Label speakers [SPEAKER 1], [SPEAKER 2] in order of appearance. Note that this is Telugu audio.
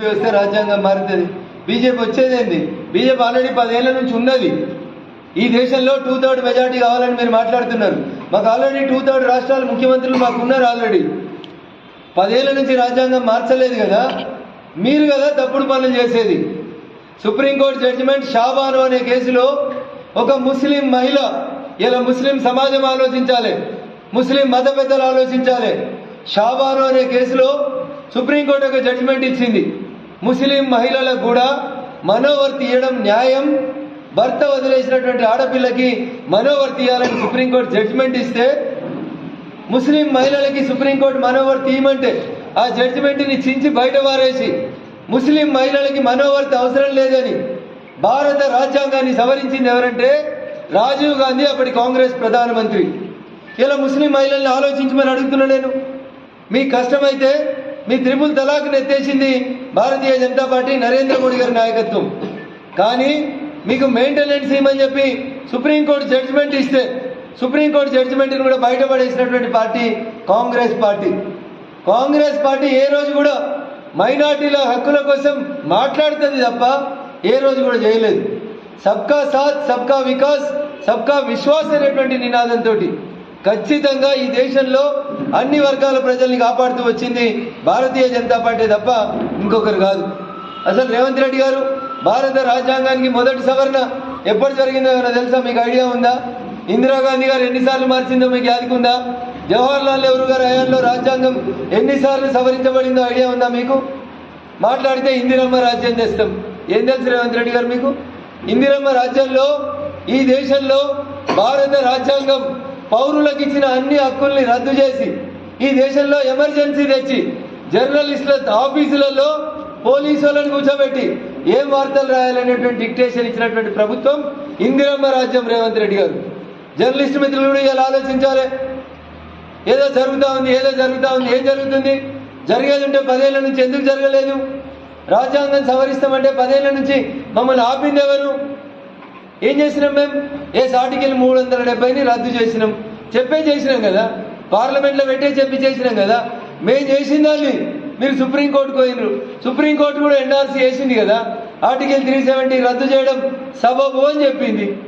[SPEAKER 1] వ్యవస్థ రాజ్యాంగం మారుతుంది. బీజేపీ వచ్చేదేంది బీజేపీ ఆల్రెడీ పదేళ్ళ నుంచి ఉన్నది. ఈ దేశంలో టూ థర్డ్ మెజార్టీ కావాలని మీరు మాట్లాడుతున్నారు. మాకు ఆల్రెడీ టూ థర్డ్ రాష్ట్రాల ముఖ్యమంత్రులు మాకు ఉన్నారు ఆల్రెడీ పదేళ్ళ నుంచి రాజ్యాంగం మార్చలేదు కదా? మీరు కదా తప్పుడు పనులు చేసేది. సుప్రీంకోర్టు జడ్జిమెంట్ షాబాను అనే కేసులో ఒక ముస్లిం మహిళ ఇలా ముస్లిం సమాజం ఆలోచించాలి. ముస్లిం మత పెద్దలు ఆలోచించాలి. షాబాను అనే కేసులో సుప్రీంకోర్టు ఒక జడ్జిమెంట్ ఇచ్చింది. ముస్లిం మహిళలకు కూడా మనోవర్తి ఇవ్వడం న్యాయం. భర్త వదిలేసినటువంటి ఆడపిల్లకి మనోవర్తి ఇవ్వాలని సుప్రీంకోర్టు జడ్జిమెంట్ ఇస్తే ముస్లిం మహిళలకి సుప్రీంకోర్టు మనోవర్తి ఇవ్వమంటే ఆ జడ్జిమెంట్ని చించి బయట వారేసి ముస్లిం మహిళలకి మనోవర్తి అవసరం లేదని భారత రాజ్యాంగాన్ని సవరించింది ఎవరంటే రాజీవ్ గాంధీ అప్పటి కాంగ్రెస్ ప్రధానమంత్రి. ఇలా ముస్లిం మహిళల్ని ఆలోచించమని అడుగుతున్నా నేను. మీకు కష్టమైతే మీ త్రిపుల్ తలాక్ని ఎత్తేసింది భారతీయ జనతా పార్టీ నరేంద్ర మోడీ గారి నాయకత్వం. కానీ మీకు మెయింటెనెన్స్ ఇవ్వమని చెప్పి సుప్రీంకోర్టు జడ్జిమెంట్ ఇస్తే సుప్రీంకోర్టు జడ్జిమెంట్ని కూడా బయటపడేసినటువంటి party Congress party. Congress party ఏ రోజు కూడా మైనార్టీల హక్కుల కోసం మాట్లాడుతుంది తప్ప ఏ రోజు కూడా చేయలేదు. సబ్కా సాత్ సబ్కా వికాస్ సబ్కా విశ్వాస్ అనేటువంటి నినాదంతో ఖచ్చితంగా ఈ దేశంలో అన్ని వర్గాల ప్రజల్ని కాపాడుతూ వచ్చింది భారతీయ జనతా పార్టీ తప్ప ఇంకొకరు కాదు. అసలు రేవంత్ రెడ్డి గారు భారత రాజ్యాంగానికి మొదటి సవరణ ఎప్పుడు జరిగిందో ఏమైనా తెలుసా? మీకు ఐడియా ఉందా? ఇందిరాగాంధీ గారు ఎన్నిసార్లు మార్చిందో మీకు యాదికుందా జవహర్ లాల్ నెహ్రూ గారి హయాంలో రాజ్యాంగం ఎన్నిసార్లు సవరించబడిందో ఐడియా ఉందా మీకు? మాట్లాడితే ఇందిరమ్మ రాజ్యం తెస్తాం ఏం తెలుసు రేవంత్ రెడ్డి గారు మీకు? ఇందిరమ్మ రాజ్యంలో ఈ దేశంలో భారత రాజ్యాంగం పౌరులకు ఇచ్చిన అన్ని హక్కుల్ని రద్దు చేసి ఈ దేశంలో ఎమర్జెన్సీ తెచ్చి జర్నలిస్టుల ఆఫీసులలో పోలీసు వాళ్ళని కూర్చోబెట్టి ఏం వార్తలు రాయాలనేటువంటి డిక్టేషన్ ఇచ్చినటువంటి ప్రభుత్వం ఇందిరమ్మ రాజ్యం రేవంత్ రెడ్డి గారు. జర్నలిస్ట్ మిత్రులు కూడా ఇలా ఆలోచించాలి. ఏదో జరుగుతూ ఉంది ఏదో జరుగుతూ ఉంది ఏం జరుగుతుంది? జరిగేది ఉంటే పదేళ్ళ నుంచి ఎందుకు జరగలేదు? రాజ్యాంగం సవరిస్తామంటే పదేళ్ళ నుంచి మమ్మల్ని ఆపింది ఎవరు? ఏం చేసినాం మేము ఏ ఆర్టికల్ మూడు వందల డెబ్బైని రద్దు చేసినాం. చెప్పే చేసినాం కదా. పార్లమెంట్లో పెట్టే చెప్పి చేసినాం కదా. మేము చేసిన దాన్ని మీరు సుప్రీంకోర్టుకు పోయినరు. సుప్రీంకోర్టు కూడా ఎన్ఆర్సీ వేసింది కదా. ఆర్టికల్ త్రీ సెవెంటీ రద్దు చేయడం సబబు అని చెప్పింది.